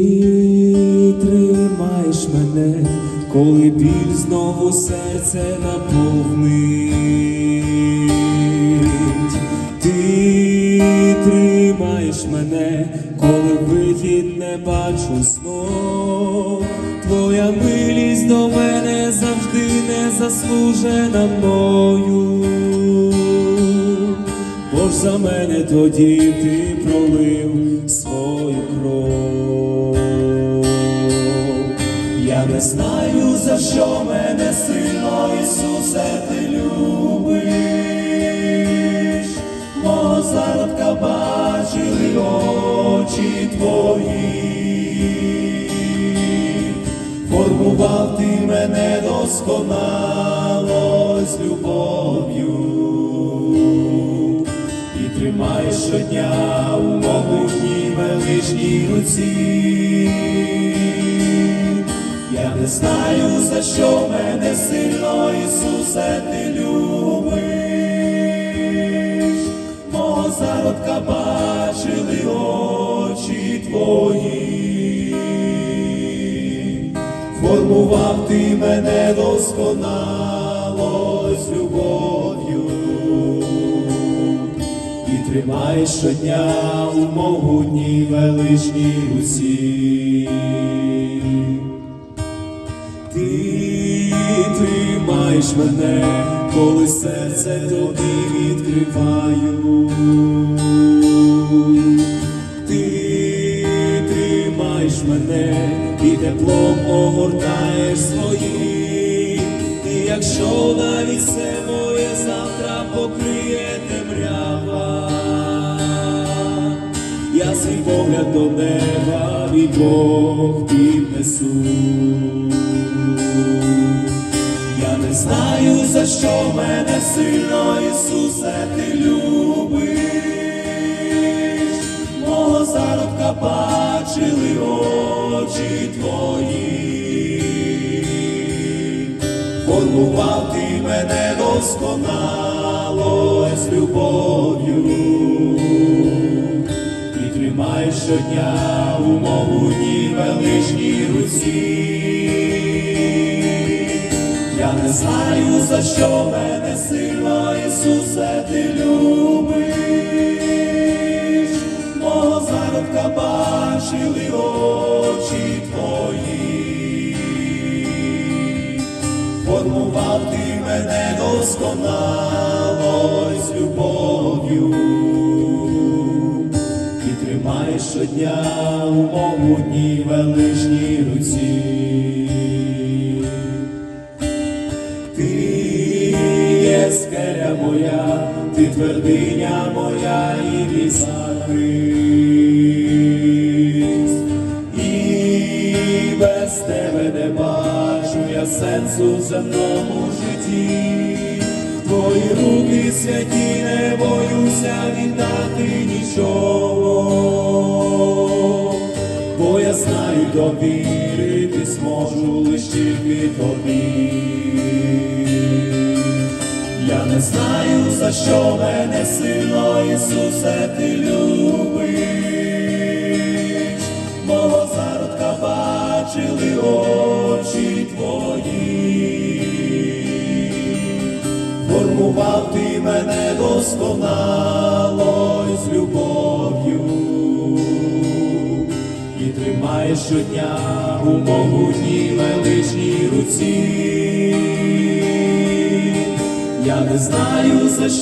Ти тримаєш мене, коли біль знову серце наповнить. Ти тримаєш мене, коли вихід не бачу знов. Твоя милість до мене завжди не заслужена мною. Бо ж за мене тоді ти пролив Не знаю, за що мене сильно, Ісусе, ти любиш. Мого зародка бачили очі твої. Формував ти мене досконало з любов'ю і тримаєш щодня у могутній величній руці. Не знаю, за що мене сильно, Ісусе, ти любиш. Мого зародка бачили очі твої. Формував ти мене досконало з любов'ю і тримаєш щодня у могутній величній руці. Ти тримаєш мене, коли серце тобі відкриваю. Ти тримаєш мене і теплом огортаєш своїм. І якщо навіть все моє завтра покриє темрява, я свій погляд до неба від Бог піднесу. Я не знаю, за що мене сильно, Ісусе, ти любиш. Мого зародка бачили очі твої. Формував ти мене досконало з любов'ю і тримаєш щодня у могутній величній руці. Я не знаю, за що мене сильно, Ісусе, ти любиш. Мого зародка бачили очі твої. Формував ти мене досконало з любов'ю щодня у могутній величній руці. Ти є скеля моя, ти твердиня моя і захист. І без тебе не бачу я сенсу земному житті. Твої руки святі не боюся віддати нічого, знаю, довірити зможу лиш тільки тобі. Я не знаю, за що мене сильно, Ісусе, ти любиш. Мого зародка бачили тримаєш щодня у могутній величній руці. Я не знаю за що.